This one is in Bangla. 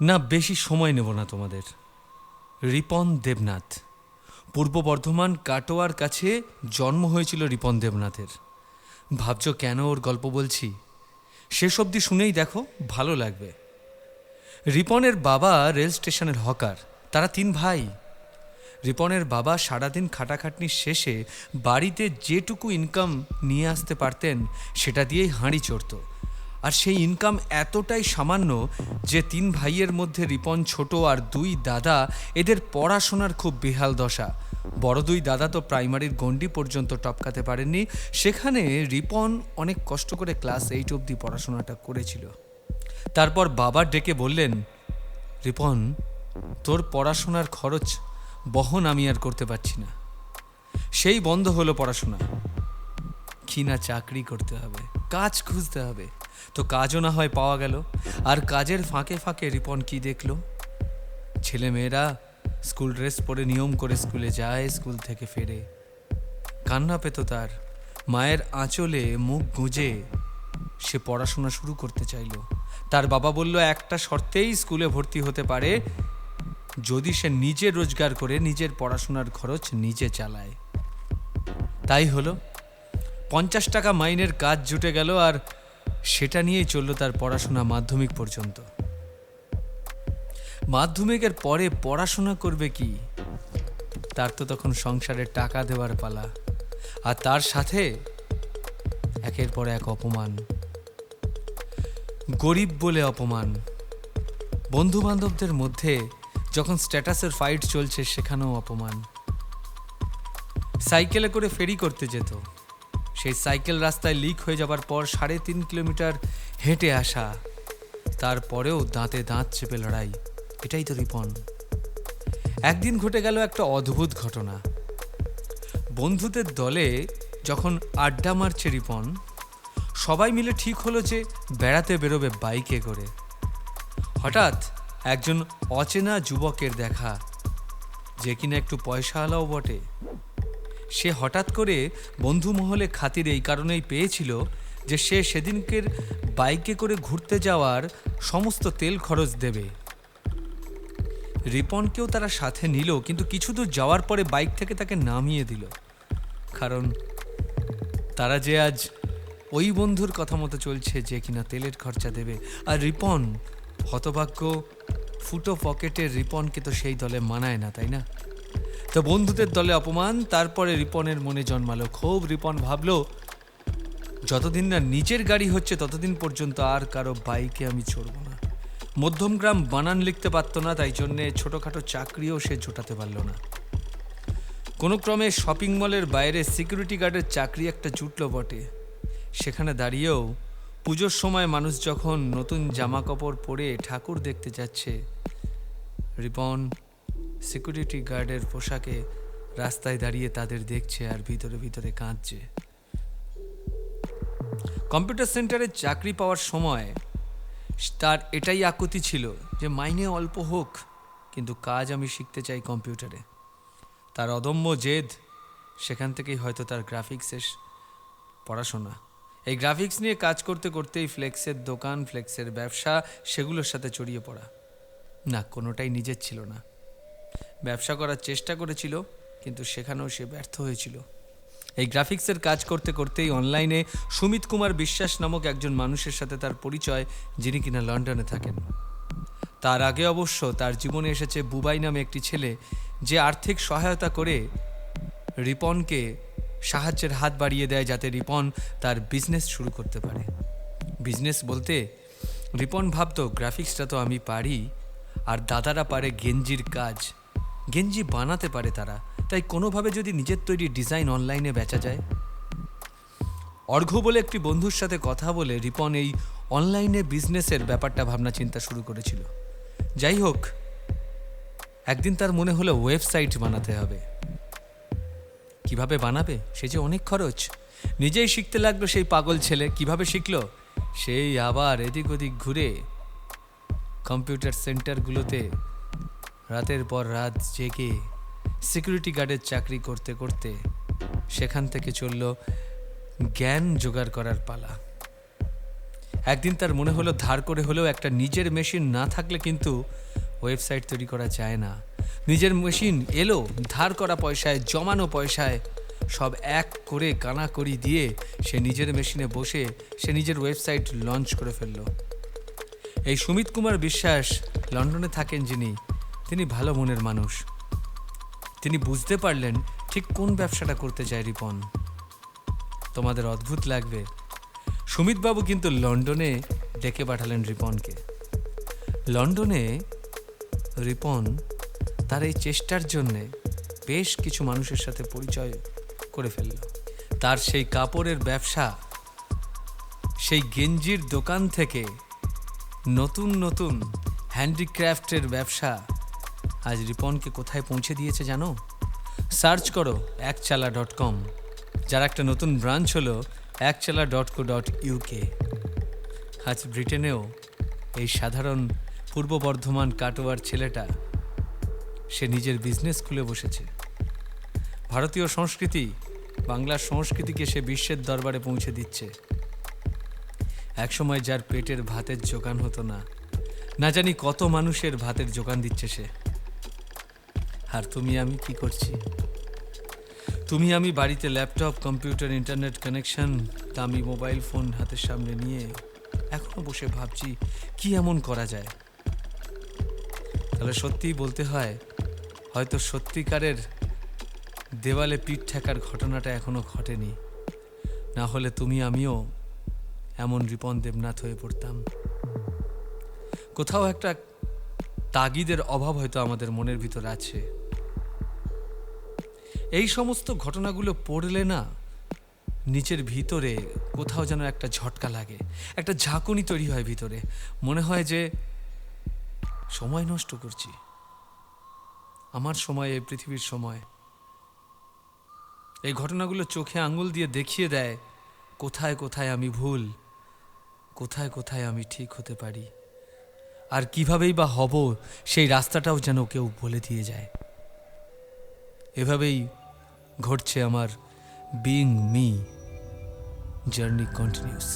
না, বেশি সময় নেব না তোমাদের। রিপন দেবনাথ। পূর্ব বর্ধমান কাটোয়ার কাছে জন্ম হয়েছিল রিপন দেবনাথের। ভাবছ কেন ওর গল্প বলছি? শেষ অবধি শুনেই দেখো, ভালো লাগবে। রিপনের বাবা রেল স্টেশনের হকার, তারা তিন ভাই। রিপনের বাবা সারাদিন খাটাখাটনির শেষে বাড়িতে যেটুকু ইনকাম নিয়ে আসতে পারতেন, সেটা দিয়েই হাঁড়ি চড়ত। আর সেই ইনকাম এতটাই সামান্য যে তিন ভাইয়ের মধ্যে রিপন ছোট আর দুই দাদা, এদের পড়াশোনার খুব বেহাল দশা। বড় দুই দাদা তো প্রাইমারির গণ্ডি পর্যন্ত টপকাতে পারেননি। সেখানে রিপন অনেক কষ্ট করে ক্লাস এইট অবধি পড়াশোনাটা করেছিল। তারপর বাবা ডেকে বললেন, রিপন, তোর পড়াশোনার খরচ বহন আমি আর করতে পারছি না। সেই বন্ধ হলো পড়াশোনা। কি না চাকরি করতে হবে, কাজ খুঁজতে হবে তো কাজও না হয় পাওয়া গেল। আর কাজের ফাঁকে ফাঁকে রিপন কি দেখল? ছেলে মেয়েরা স্কুল ড্রেস পরে নিয়ম করে স্কুলে যায়, স্কুল থেকে ফেরে। কান্না পেত তার। মায়ের আঁচলে মুখ গুঁজে সে পড়াশোনা শুরু করতে চাইল। তার বাবা বলল, একটা শর্তেই স্কুলে ভর্তি হতে পারে যদি সে নিজে রোজগার করে, নিজের পড়াশোনার খরচ নিজে চালায়। তাই হলো। পঞ্চাশ টাকা মাইনের কাজ জুটে গেল আর সেটা নিয়েই চলল তার পড়াশোনা মাধ্যমিক পর্যন্ত। মাধ্যমিকের পরে পড়াশোনা করবে কি? তার তো তখন সংসারে টাকা দেওয়ার পালা। আর তার সাথে একের পর এক অপমান। গরিব বলে অপমান। বন্ধু বান্ধবদের মধ্যে যখন স্ট্যাটাসের ফাইট চলছে, সেখানেও অপমান। সাইকেলে করে ফেরি করতে যেত। সেই সাইকেল রাস্তায় লিক হয়ে যাবার পর সাড়ে তিন কিলোমিটার হেঁটে আসা। তারপরেও দাঁতে দাঁত চেপে লড়াই। এটাই তো রিপন। একদিন ঘটে গেল একটা অদ্ভুত ঘটনা। বন্ধুদের দলে যখন আড্ডা মারছে রিপন, সবাই মিলে ঠিক হলো যে বেড়াতে বেরোবে বাইকে করে। হঠাৎ একজন অচেনা যুবকের দেখা, যে কিনা একটু পয়সাওয়ালাও বটে। সে হঠাৎ করে বন্ধু মহলে খাতির এই কারণেই পেয়েছিল যে সে সেদিনকের বাইকে করে ঘুরতে যাওয়ার সমস্ত তেল খরচ দেবে। রিপনকেও তারা সাথে নিল, কিন্তু কিছু দূর যাওয়ার পরে বাইক থেকে তাকে নামিয়ে দিল। কারণ তারা যে আজ ওই বন্ধুর কথা মতো চলছে যে কিনা তেলের খরচা দেবে। আর রিপন হতভাগ্য ফুটো পকেটের রিপনকে তো সেই দলে মানায় না, তাই না? তো বন্ধুদের দলে অপমান, তারপরে রিপনের মনে জন্মালো খুব রিপন ভাবলো, যতদিন না নিজের গাড়ি হচ্ছে, ততদিন পর্যন্ত আর কারও বাইকে আমি চড়ব না। মধ্যমগ্রাম বানান লিখতে পারতো না, তাই জন্যে ছোটোখাটো চাকরিও সে জোটাতে পারল না। কোনো ক্রমে শপিং মলের বাইরে সিকিউরিটি গার্ডের চাকরি একটা জুটলো বটে। সেখানে দাঁড়িয়েও পুজোর সময় মানুষ যখন নতুন জামা কাপড় পরে ঠাকুর দেখতে যাচ্ছে, রিপন সিকিউরিটি গার্ডের পোশাকে রাস্তায় দাঁড়িয়ে তাদের দেখছে আর ভিতরে ভিতরে কাঁদছে। কম্পিউটার সেন্টারে চাকরি পাওয়ার সময় তার এটাই আকুতি ছিল যে মাইনে অল্প হোক, কিন্তু কাজ আমি শিখতে চাই কম্পিউটারে। তার অদম্য জেদ, সেখান থেকেই হয়তো তার গ্রাফিক্সের পড়াশোনা। এই গ্রাফিক্স নিয়ে কাজ করতে করতেই ফ্লেক্সের দোকান, ফ্লেক্সের ব্যবসা, সেগুলোর সাথে জড়িয়ে পড়া। না, কোনোটাই নিজের ছিল না। ব্যবসা করার চেষ্টা করেছিল, কিন্তু সেখানেও সে ব্যর্থ হয়েছিল। এই গ্রাফিক্সের কাজ করতে করতেই অনলাইনে সুমিত কুমার বিশ্বাস নামক একজন মানুষের সাথে তার পরিচয়, যিনি কিনা লন্ডনে থাকেন। তার আগে অবশ্য তার জীবনে এসেছে বুবাই নামে একটি ছেলে, যে আর্থিক সহায়তা করে রিপনকে সাহায্যের হাত বাড়িয়ে দেয় যাতে রিপন তার বিজনেস শুরু করতে পারে। বিজনেস বলতে, রিপন ভাবতো, গ্রাফিক্সটা তো আমি পারি, আর দাদারা পারে গেঞ্জির কাজ। গেঞ্জি বানাতে পারে তারা। তাই কোনোভাবে যদি নিজের তৈরি ডিজাইন অনলাইনে বেচা যায়? অর্ঘ্য বলে একটি বন্ধুর সাথে কথা বলে রিপন এই অনলাইনে বিজনেসের ব্যাপারটা ভাবনা চিন্তা শুরু করেছিল। যাই হোক, একদিন তার মনে হলো ওয়েবসাইট বানাতে হবে। কীভাবে বানাবে? সে যে অনেক খরচ। নিজেই শিখতে লাগল সেই পাগল ছেলে। কীভাবে শিখল? সেই আবার এদিক ওদিক ঘুরে কম্পিউটার সেন্টারগুলোতে রাতের পর রাত জেগে সিকিউরিটি গার্ডের চাকরি করতে করতে সেখান থেকে চলল জ্ঞান জোগাড় করার পালা। একদিন তার মনে হলো ধার করে হলেও একটা নিজের মেশিন না থাকলে কিন্তু ওয়েবসাইট তৈরি করা যায় না। নিজের মেশিন এলো, ধার করা পয়সায়, জমানো পয়সায় সব এক করে কানা কানাকড়ি দিয়ে সে নিজের মেশিনে বসে সে নিজের ওয়েবসাইট লঞ্চ করে ফেলল। এই সুমিত কুমার বিশ্বাস লন্ডনে থাকেন যিনি তিনি ভালো মনের মানুষ। তিনি বুঝতে পারলেন ঠিক কোন ব্যবসাটা করতে চায় রিপন। তোমাদের অদ্ভুত লাগবে। সুমিতবাবু কিন্তু লন্ডনে ডেকে পাঠালেন রিপনকে। লন্ডনে রিপন তার এই চেষ্টার জন্যে বেশ কিছু মানুষের সাথে পরিচয় করে ফেলল। তার সেই কাপড়ের ব্যবসা, সেই গেঞ্জির দোকান থেকে নতুন নতুন হ্যান্ডিক্রাফটের ব্যবসা আজ রিপনকে কোথায় পৌঁছে দিয়েছে জানো? সার্চ করো, একচালা ডট কম। যার একটা নতুন ব্রাঞ্চ হলো Ekchala dot co dot UK আজ ব্রিটেনেও এই সাধারণ পূর্ব বর্ধমান কাটোয়ার ছেলেটা, সে নিজের বিজনেস খুলে বসেছে। ভারতীয় সংস্কৃতি বাংলার সংস্কৃতিকে সে বিশ্বের দরবারে পৌঁছে দিচ্ছে। একসময় যার পেটের ভাতের জোগান হতো না না জানি কত মানুষের ভাতের জোগান দিচ্ছে সে। আর তুমি আমি কি করছি? তুমি আমি বাড়িতে ল্যাপটপ, কম্পিউটার, ইন্টারনেট কানেকশন, দামি মোবাইল ফোন হাতের সামনে নিয়ে এখনও বসে ভাবছি কি এমন করা যায়? তাহলে সত্যিই বলতে হয়, হয়তো সত্যিকারের দেওয়ালে পিঠ ঠেকার ঘটনাটা এখনও ঘটেনি। না হলে তুমি আমিও এমন রিপন দেবনাথ হয়ে পড়তাম। কোথাও একটা তাগিদের অভাব হয়তো আমাদের মনের ভিতর আছে। এই সমস্ত ঘটনাগুলো পড়লে না নিচের ভিতরে কোথাও যেন একটা ঝটকা লাগে। একটা ঝাঁকুনি তৈরি হয় ভিতরে। মনে হয় যে সময় নষ্ট করছি। আমার সময়, এই পৃথিবীর সময়। এই ঘটনাগুলো চোখে আঙুল দিয়ে দেখিয়ে দেয়, কোথায় কোথায় আমি ভুল, কোথায় কোথায় আমি ঠিক হতে পারি? আর কিভাবেই বা হব, সেই রাস্তাটাও যেন কেউ বলে দিয়ে যায়। এভাবেই ঘটছে আমার বিং মি জার্নি কন্টিনিউস